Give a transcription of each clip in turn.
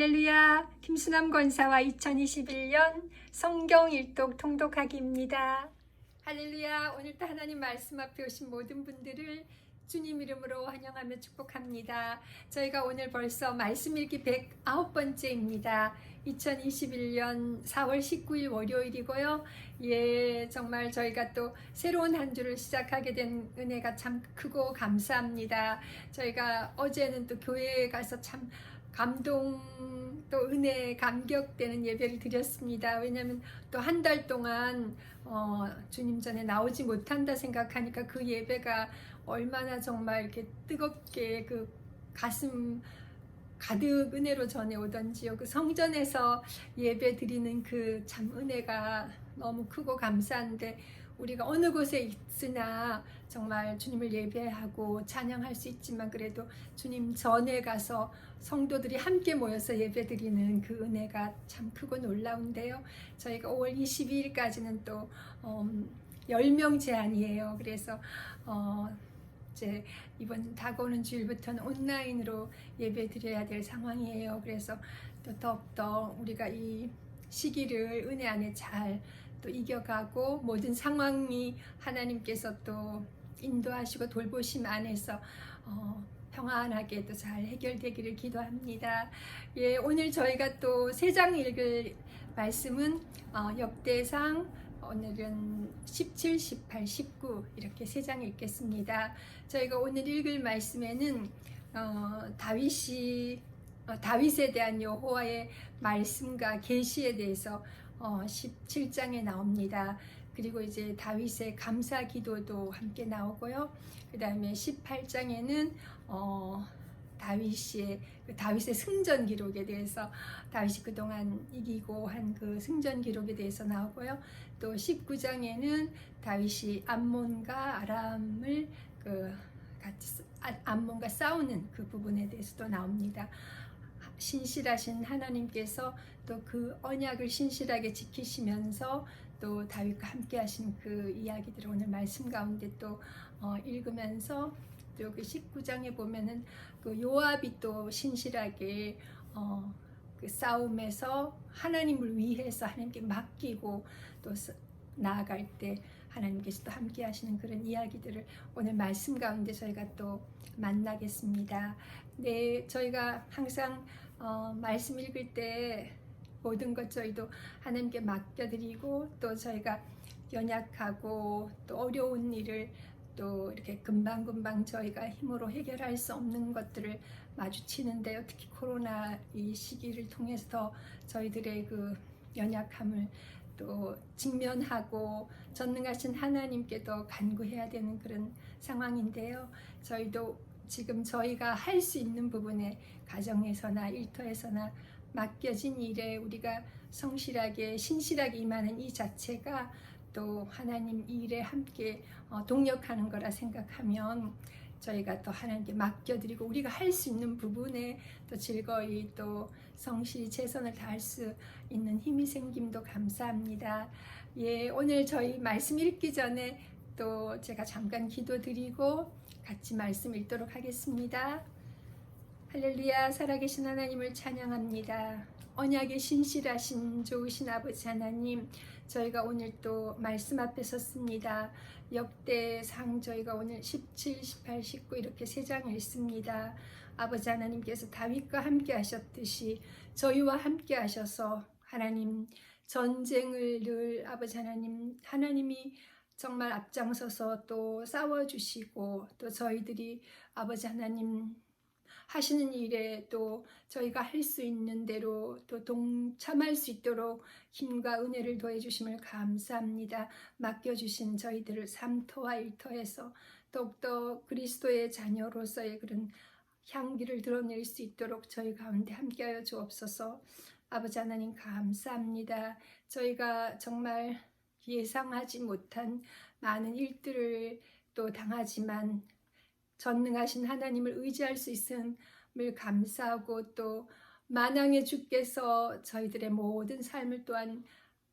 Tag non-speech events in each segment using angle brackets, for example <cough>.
할렐루야 김수남 권사와 2021년 성경 일독 통독하기입니다. 할렐루야 오늘도 하나님 말씀 앞에 오신 모든 분들을 주님 이름으로 환영하며 축복합니다. 저희가 오늘 벌써 말씀 읽기 109번째입니다. 2021년 4월 19일 월요일이고요. 예, 정말 저희가 또 새로운 한 주를 시작하게 된 은혜가 참 크고 감사합니다. 저희가 어제는 또 교회에 가서 참 감동 또 은혜 감격되는 예배를 드렸습니다. 왜냐하면 또 한 달 동안 어, 주님 전에 나오지 못한다 생각하니까 그 예배가 얼마나 정말 이렇게 뜨겁게 그 가슴 가득 은혜로 전해오던지요. 그 성전에서 예배 드리는 그 참 은혜가 너무 크고 감사한데 우리가 어느 곳에 있으나 정말 주님을 예배하고 찬양할 수 있지만 그래도 주님 전에 가서 성도들이 함께 모여서 예배 드리는 그 은혜가 참 크고 놀라운데요. 저희가 5월 22일까지는 또 음, 10명 제한이에요. 그래서 어, 이제 이번 다가오는 주일부터는 온라인으로 예배 드려야 될 상황이에요. 그래서 또 더욱더 우리가 이 시기를 은혜 안에 잘 또 이겨가고 모든 상황이 하나님께서 또 인도하시고 돌보심 안에서 어, 평안하게 또 잘 해결되기를 기도합니다. 예, 오늘 저희가 또 세 장 읽을 말씀은 어, 역대상 오늘은 17, 18, 19 이렇게 세 장 읽겠습니다. 저희가 오늘 읽을 말씀에는 어, 다윗이 어, 다윗에 대한 여호와의 말씀과 계시에 대해서 어, 17장에 나옵니다. 그리고 이제 다윗의 감사 기도도 함께 나오고요. 그 다음에 18장에는 어, 다윗의 그 다윗의 승전 기록에 대해서 다윗이 그동안 이기고 한 그 승전 기록에 대해서 나오고요. 또 19장에는 다윗이 암몬과 아람을 그 같이 아, 암몬과 싸우는 그 부분에 대해서도 나옵니다. 신실하신 하나님께서 또 그 언약을 신실하게 지키시면서 또 다윗과 함께 하신 그 이야기들을 오늘 말씀 가운데 또 어, 읽으면서 또 여기 19장에 보면은 그 요압이 또 신실하게 어, 그 싸움에서 하나님을 위해서 하나님께 맡기고 또 나아갈 때 하나님께서 또 함께 하시는 그런 이야기들을 오늘 말씀 가운데 저희가 또 만나겠습니다. 네, 저희가 항상 어, 말씀 읽을 때 모든 것 저희도 하나님께 맡겨드리고 또 저희가 연약하고 또 어려운 일을 또 이렇게 금방금방 저희가 힘으로 해결할 수 없는 것들을 마주치는데요. 특히 코로나 이 시기를 통해서 더 저희들의 그 연약함을 또 직면하고 전능하신 하나님께 더 간구해야 되는 그런 상황인데요. 저희도 지금 저희가 할 수 있는 부분에 가정에서나 일터에서나 맡겨진 일에 우리가 성실하게 신실하게 임하는 이 자체가 또 하나님 일에 함께 어, 동력하는 거라 생각하면 저희가 또 하나님께 맡겨드리고 우리가 할 수 있는 부분에 또 즐거이 또 성실히 최선을 다할 수 있는 힘이 생김도 감사합니다. 예, 오늘 저희 말씀 읽기 전에 또 제가 잠깐 기도드리고 같이 말씀 읽도록 하겠습니다. 할렐루야 살아계신 하나님을 찬양합니다. 언약의 신실하신 좋으신 아버지 하나님 저희가 오늘 또 말씀 앞에 섰습니다. 역대상 저희가 오늘 17, 18, 19 이렇게 세장 읽습니다. 아버지 하나님께서 다윗과 함께 하셨듯이 저희와 함께 하셔서 하나님 전쟁을 늘 아버지 하나님 하나님이 정말 앞장서서 또 싸워주시고 또 저희들이 아버지 하나님 하시는 일에 또 저희가 할 수 있는 대로 또 동참할 수 있도록 힘과 은혜를 더해 주심을 감사합니다. 맡겨 주신 저희들을 삼터와 일터에서 더욱더 그리스도의 자녀로서의 그런 향기를 드러낼 수 있도록 저희 가운데 함께하여 주옵소서. 아버지 하나님 감사합니다. 저희가 정말 예상하지 못한 많은 일들을 또 당하지만 전능하신 하나님을 의지할 수 있음을 감사하고 또 만왕의 주께서 저희들의 모든 삶을 또한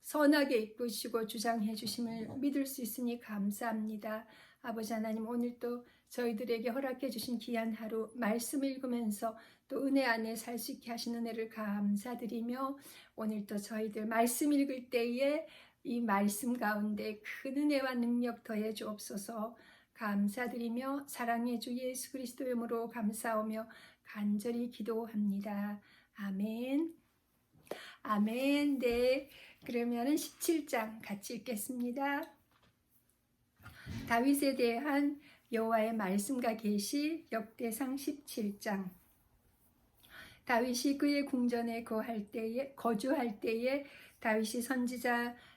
선하게 이끄시고 주장해 주심을 믿을 수 있으니 감사합니다. 아버지 하나님 오늘 또 저희들에게 허락해 주신 귀한 하루 말씀 읽으면서 또 은혜 안에 살 수 있게 하신 은혜를 감사드리며 오늘도 저희들 말씀 읽을 때에 이 말씀 가운데 큰 은혜와 능력 더해 주옵소서 감사드리며 사랑의 주 예수 그리스도의 이름으로 감사하며 간절히 기도합니다. 아멘. 아멘. 네. 그러면은 17장 같이 읽겠습니다. 다윗에 대한 여호와의 말씀과 계시 역대상 17장. 다윗이 그의 궁전에 거할 때에 거주할 때에 다윗이 선지자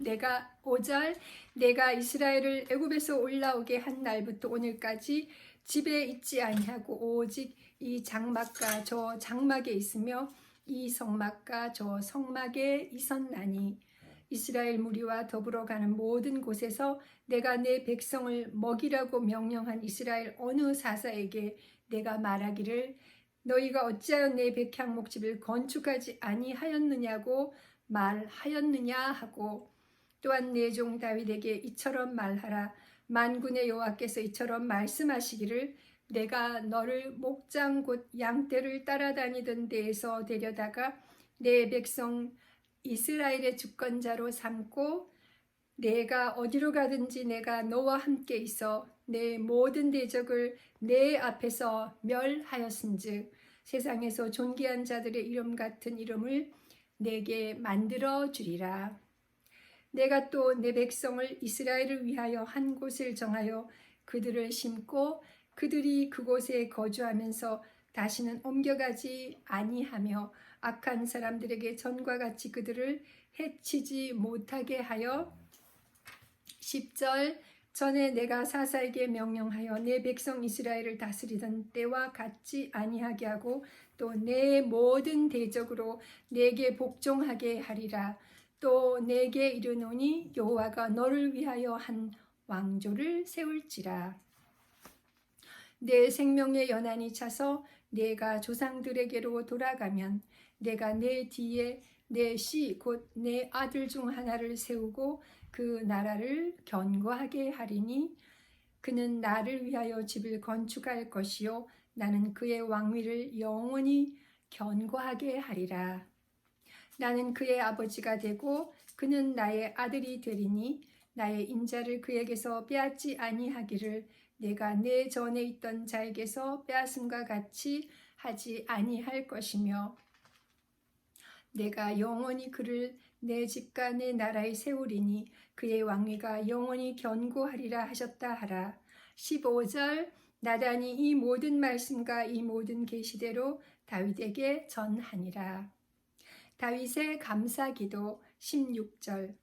내가 5절 내가 이스라엘을 애굽에서 올라오게 한 날부터 오늘까지 집에 있지 아니하고 오직 이 장막과 저 장막에 있으며 이 성막과 저 성막에 있었나니 이스라엘 무리와 더불어 가는 모든 곳에서 내가 내 백성을 먹이라고 명령한 이스라엘 어느 사사에게 내가 말하기를 너희가 어찌하여 내 백향목 집을 건축하지 아니하였느냐고 말하였느냐 하고 또한 내 종 다윗에게 이처럼 말하라 만군의 여호와께서 이처럼 말씀하시기를 내가 너를 목장 곧 양떼를 따라다니던 데에서 데려다가 내 백성 이스라엘의 주권자로 삼고 내가 어디로 가든지 내가 너와 함께 있어 내 모든 대적을 내 앞에서 멸하였은즉 세상에서 존귀한 자들의 이름 같은 이름을 내게 만들어 주리라. 내가 또 내 백성을 이스라엘을 위하여 한 곳을 정하여 그들을 심고 그들이 그곳에 거주하면서 다시는 옮겨가지 아니하며 악한 사람들에게 전과 같이 그들을 해치지 못하게 하여 10절 전에 내가 사사에게 명령하여 내 백성 이스라엘을 다스리던 때와 같지 아니하게 하고 또 내 모든 대적으로 내게 복종하게 하리라 또 내게 이르노니 여호와가 너를 위하여 한 왕조를 세울지라. 내 생명의 연한이 차서 내가 조상들에게로 돌아가면 내가 내 뒤에 내 씨 곧 내 아들 중 하나를 세우고 그 나라를 견고하게 하리니 그는 나를 위하여 집을 건축할 것이요 나는 그의 왕위를 영원히 견고하게 하리라 나는 그의 아버지가 되고 그는 나의 아들이 되리니 나의 인자를 그에게서 빼앗지 아니하기를 내가 내 전에 있던 자에게서 빼앗음과 같이 하지 아니할 것이며 내가 영원히 그를 내 집과 내 나라에 세우리니 그의 왕위가 영원히 견고하리라 하셨다 하라. 15절 나단이 이 모든 말씀과 이 모든 계시대로 다윗에게 전하니라. 다윗의 감사 기도 16절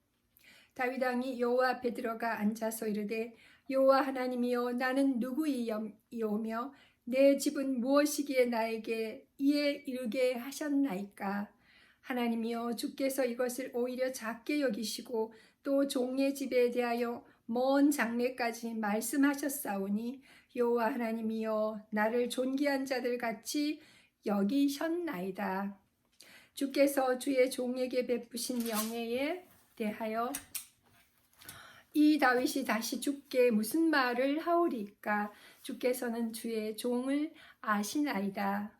다윗 왕이 여호와 앞에 들어가 앉아서 이르되 여호와 하나님이여 나는 누구이오며 내 집은 무엇이기에 나에게 이에 이르게 하셨나이까 하나님이여 주께서 이것을 오히려 작게 여기시고 또 종의 집에 대하여 먼 장래까지 말씀하셨사오니 여호와 하나님이여 나를 존귀한 자들 같이 여기셨나이다. 주께서 주의 종에게 베푸신 영예에 대하여 이 다윗이 다시 주께 무슨 말을 하오리까 주께서는 주의 종을 아시나이다.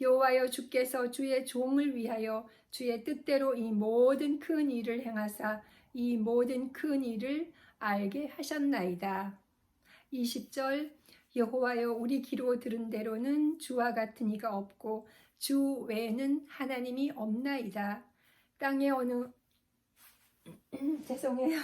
여호와여 주께서 주의 종을 위하여 주의 뜻대로 이 모든 큰 일을 행하사 이 모든 큰 일을 알게 하셨나이다. 20절 여호와여 우리 귀로 들은 대로는 주와 같은 이가 없고 주 외에는 하나님이 없나이다. 땅의 어느 <clears throat> 죄송해요.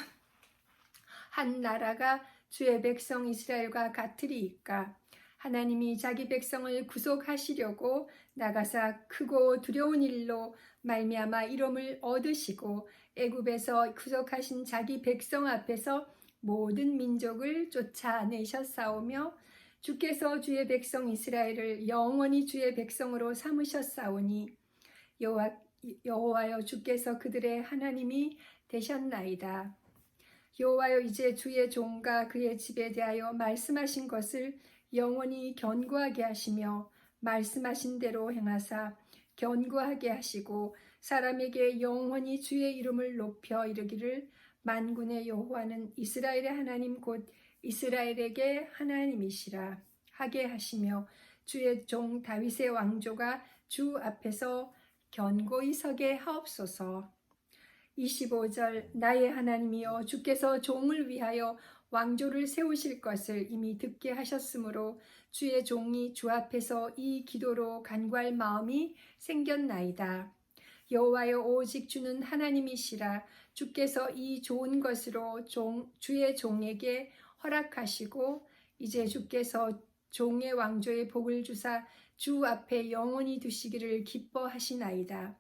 한 나라가 주의 백성 이스라엘과 같으리이까 하나님이 자기 백성을 구속하시려고 나가사 크고 두려운 일로 말미암아 이름을 얻으시고 애굽에서 구속하신 자기 백성 앞에서 모든 민족을 쫓아내셨사오며 주께서 주의 백성 이스라엘을 영원히 주의 백성으로 삼으셨사오니 여호와 여호와여 주께서 그들의 하나님이 되셨나이다. 여호와여 이제 주의 종과 그의 집에 대하여 말씀하신 것을 영원히 견고하게 하시며 말씀하신 대로 행하사 견고하게 하시고 사람에게 영원히 주의 이름을 높여 이르기를 만군의 여호와는 이스라엘의 하나님 곧 이스라엘에게 하나님이시라 하게 하시며 주의 종 다윗의 왕조가 주 앞에서 견고히 서게 하옵소서. 25절 나의 하나님이여 주께서 종을 위하여 왕조를 세우실 것을 이미 듣게 하셨으므로 주의 종이 주 앞에서 이 기도로 간구할 마음이 생겼나이다. 여호와여 오직 주는 하나님이시라 주께서 이 좋은 것으로 종, 주의 종에게 허락하시고 이제 주께서 종의 왕조의 복을 주사 주 앞에 영원히 두시기를 기뻐하시나이다.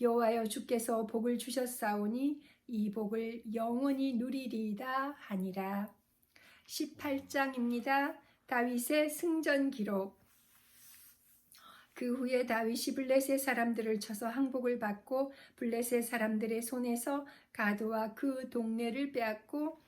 여호와여 주께서 복을 주셨사오니 이 복을 영원히 누리리이다 하니라. 18장입니다. 다윗의 승전 기록 그 후에 다윗이 블레셋 사람들을 쳐서 항복을 받고 블레셋 사람들의 손에서 가드와 그 동네를 빼앗고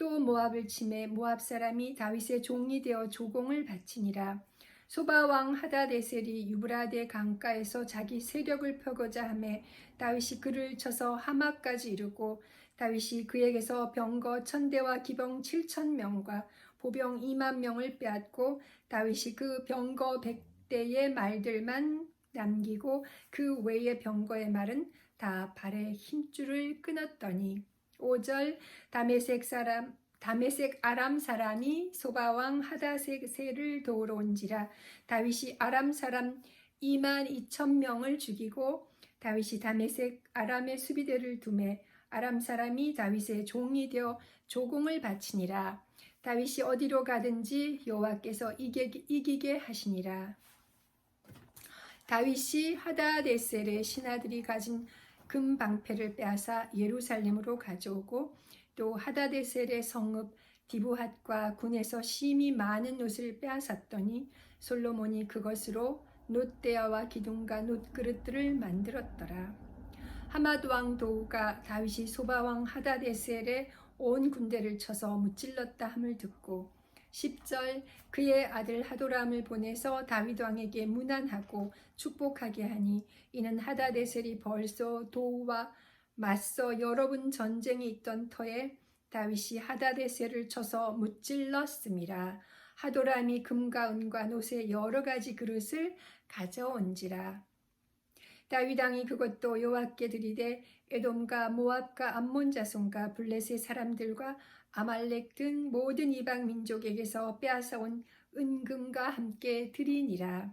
또 모압을 침해 모압 사람이 다윗의 종이 되어 조공을 바치니라. 소바 왕 하다데셀이 유브라데 강가에서 자기 세력을 펴고자 하매 다윗이 그를 쳐서 하마까지 이르고 다윗이 그에게서 병거 천대와 기병 칠천 명과 보병 이만 명을 빼앗고 다윗이 그 병거 백대의 말들만 남기고 그 외의 병거의 말은 다 발에 힘줄을 끊었더니 5절 다메섹 사람 다메섹 아람 사람이 소바왕 하다세를 도우러 온지라. 다윗이 아람 사람 2만 2천 명을 죽이고 다윗이 다메섹 아람의 수비대를 두매 아람 사람이 다윗의 종이 되어 조공을 바치니라. 다윗이 어디로 가든지 여호와께서 이기게, 하시니라. 다윗이 하다데셀의 신하들이 가진 금 방패를 빼앗아 예루살렘으로 가져오고 또 하다데셀의 성읍 디브핫과 군에서 심히 많은 옷을 빼앗았더니 솔로몬이 그것으로 놋대야와 기둥과 놋그릇들을 만들었더라. 하마드 왕 도우가 다윗이 소바 왕 하다데셀의 온 군대를 쳐서 무찔렀다 함을 듣고 10절 그의 아들 하도람을 보내서 다윗 왕에게 문안하고 축복하게 하니 이는 하다데셀이 벌써 도우와 맞서 여러 번 전쟁이 있던 터에 다윗이 하다데셀을 쳐서 무찔렀음이라 하도람이 금과 은과 노새 여러 가지 그릇을 가져온지라 다윗 왕이 그것도 여호와께 드리되 에돔과 모압과 암몬 자손과 블레셋 사람들과 아말렉 등 모든 이방 민족에게서 빼앗아온 은금과 함께 드리니라.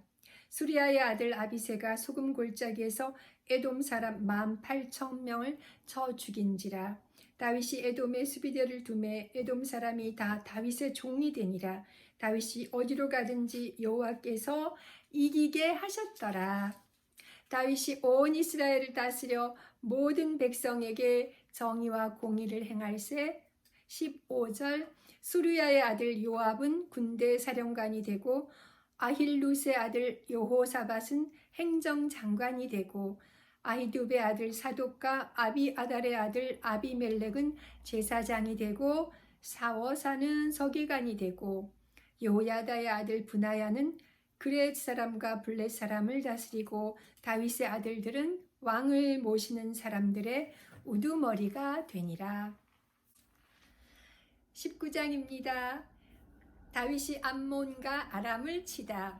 수리아의 아들 아비세가 소금 골짜기에서 에돔 사람 만 팔천 명을 쳐 죽인지라. 다윗이 에돔의 수비대를 두매 에돔 사람이 다 다윗의 종이 되니라. 다윗이 어디로 가든지 여호와께서 이기게 하셨더라. 다윗이 온 이스라엘을 다스려 모든 백성에게 정의와 공의를 행할세. 15절 수르야의 아들 요압은 군대 사령관이 되고 아힐루스의 아들 여호사밧은 행정장관이 되고 아히두베의 아들 사독과 아비아달의 아들 아비멜렉은 제사장이 되고 사워사는 서기관이 되고 요야다의 아들 분하야는 그렛 사람과 블렛 사람을 다스리고 다윗의 아들들은 왕을 모시는 사람들의 우두머리가 되니라. 19장입니다. 다윗이 암몬과 아람을 치다.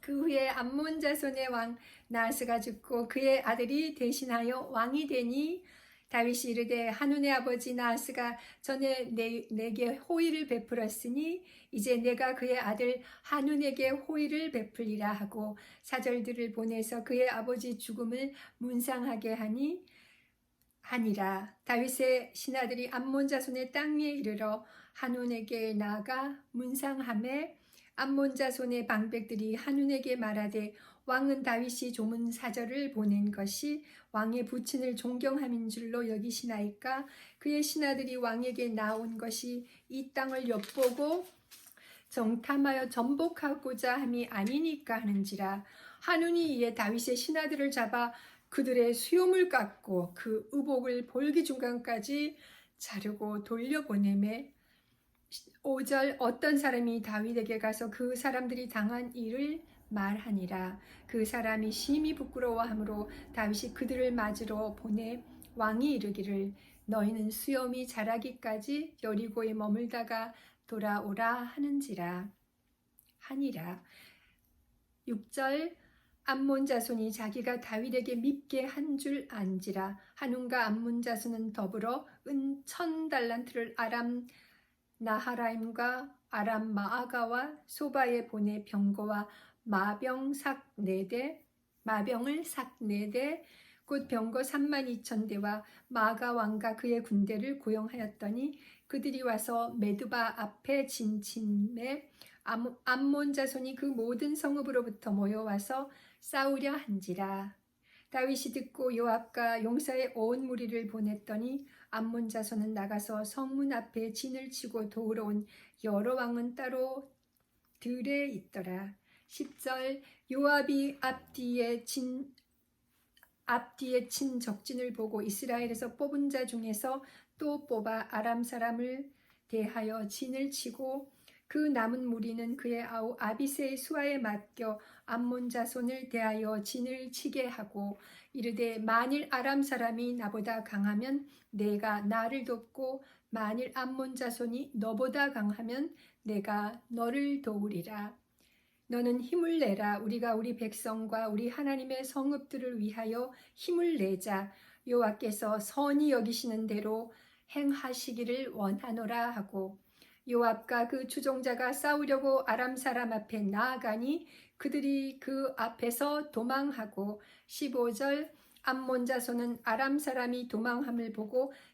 그 후에 암몬 자손의 왕 나스가 죽고 그의 아들이 대신하여 왕이 되니 다윗이 이르되 한운의 아버지 나스가 전에 내, 내게 호의를 베풀었으니 이제 내가 그의 아들 한운에게 호의를 베풀리라 하고 사절들을 보내서 그의 아버지 죽음을 문상하게 하니 하니라. 다윗의 신하들이 암몬 자손의 땅에 이르러 한운에게 나아가 문상함에 암몬 자손의 방백들이 한운에게 말하되 왕은 다윗이 조문 사절을 보낸 것이 왕의 부친을 존경함인 줄로 여기시나이까? 그의 신하들이 왕에게 나온 것이 이 땅을 엿보고 정탐하여 전복하고자 함이 아니니까 하는지라. 한운이 이에 다윗의 신하들을 잡아 그들의 수염을 깎고 그 의복을 볼기 중간까지 자르고 돌려보내매 5절 어떤 사람이 다윗에게 가서 그 사람들이 당한 일을 말하니라. 그 사람이 심히 부끄러워하므로 다윗이 그들을 맞으러 보내 왕이 이르기를 너희는 수염이 자라기까지 여리고에 머물다가 돌아오라 하는지라. 하니라. 6절 암몬 자손이 자기가 다윗에게 밉게 한 줄 안지라. 한운과 암몬 자손은 더불어 은천 달란트를 아람 나하라임과 아람 마아가와 소바에 보내 병거와 마병 삭 네대 마병을 삭 네대 곧 병거 3만 2천 대와 마가 왕과 그의 군대를 고용하였더니 그들이 와서 메두바 앞에 진침에 암- 암몬 자손이 그 모든 성읍으로부터 모여와서 싸우려 한지라. 다윗이 듣고 요압과 용사의 온 무리를 보냈더니 암몬 자손은 나가서 성문 앞에 진을 치고 도우러 온 여러 왕은 따로 들에 있더라 10절 요압이 앞뒤에 진 앞뒤에 친 적진을 보고 이스라엘에서 뽑은 자 중에서 또 뽑아 아람 사람을 대하여 진을 치고 그 남은 무리는 그의 아우 아비세의 수하에 맡겨 암몬 자손을 대하여 진을 치게 하고 이르되 만일 아람 사람이 나보다 강하면 내가 나를 돕고 만일 암몬 자손이 너보다 강하면 내가 너를 도우리라 너는 힘을 내라. 우리가 우리 백성과 우리 하나님의 성읍들을 위하여 힘을 내자. 여호와께서 선히 여기시는 대로 행하시기를 원하노라 하고 요압과 그 추종자가 싸우려고 아람 사람 앞에 나아가니 그들이 그 앞에서 도망하고 15절 암몬 자손은 아람 사람이 도망함을 보고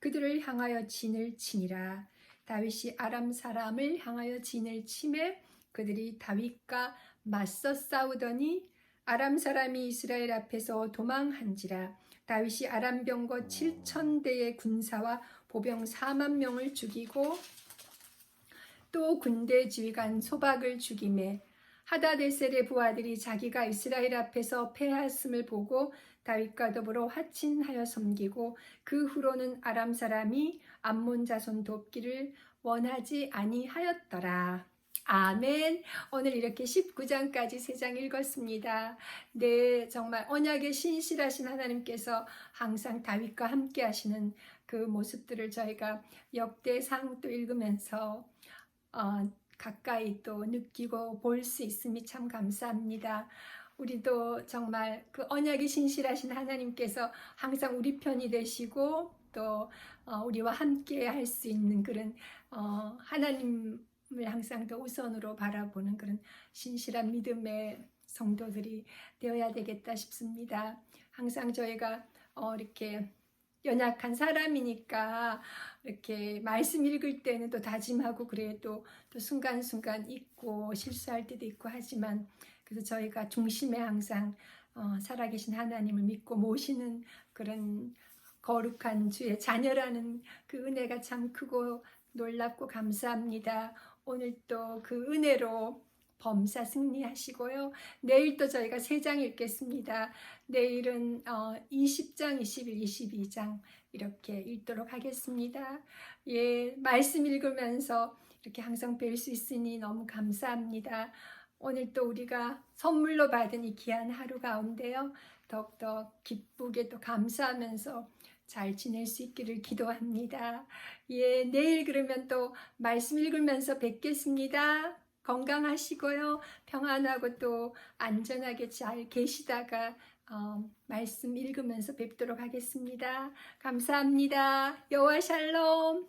그들을 향하여 진을 치니라. 다윗이 아람 사람을 향하여 진을 치매 그들이 다윗과 맞서 싸우더니 아람 사람이 이스라엘 앞에서 도망한지라. 다윗이 아람 병거 7천 대의 군사와 보병 4만 명을 죽이고 또 군대 지휘관 소박을 죽임에 하다데셀의 부하들이 자기가 이스라엘 앞에서 패하였음을 보고 다윗과 더불어 화친하여 섬기고 그 후로는 아람 사람이 암몬 자손 돕기를 원하지 아니하였더라. 아멘. 오늘 이렇게 19장까지 세 장 읽었습니다. 네, 정말 언약의 신실하신 하나님께서 항상 다윗과 함께 하시는 그 모습들을 저희가 역대상 또 읽으면서 어, 가까이 또 느끼고 볼 수 있음이 참 감사합니다. 우리도 정말 그 언약이 신실하신 하나님께서 항상 우리 편이 되시고 또 어, 우리와 함께 할 수 있는 그런 어, 하나님을 항상 더 우선으로 바라보는 그런 신실한 믿음의 성도들이 되어야 되겠다 싶습니다. 항상 저희가 어, 이렇게 연약한 사람이니까 이렇게 말씀 읽을 때는 또 다짐하고 그래도 또 순간순간 잊고 실수할 때도 있고 하지만 그래서 저희가 중심에 항상 어, 살아계신 하나님을 믿고 모시는 그런 거룩한 주의 자녀라는 그 은혜가 참 크고 놀랍고 감사합니다. 오늘 또 그 은혜로 범사 승리하시고요. 내일 또 저희가 세 장 읽겠습니다. 내일은 어, 20장, 21, 22장 이렇게 읽도록 하겠습니다. 예, 말씀 읽으면서 이렇게 항상 뵐 수 있으니 너무 감사합니다. 오늘 또 우리가 선물로 받은 이 귀한 하루 가운데요. 더욱더 기쁘게 또 감사하면서 잘 지낼 수 있기를 기도합니다. 예, 내일 그러면 또 말씀 읽으면서 뵙겠습니다. 건강하시고요. 평안하고 또 안전하게 잘 계시다가 어, 말씀 읽으면서 뵙도록 하겠습니다. 감사합니다. 여호와 샬롬.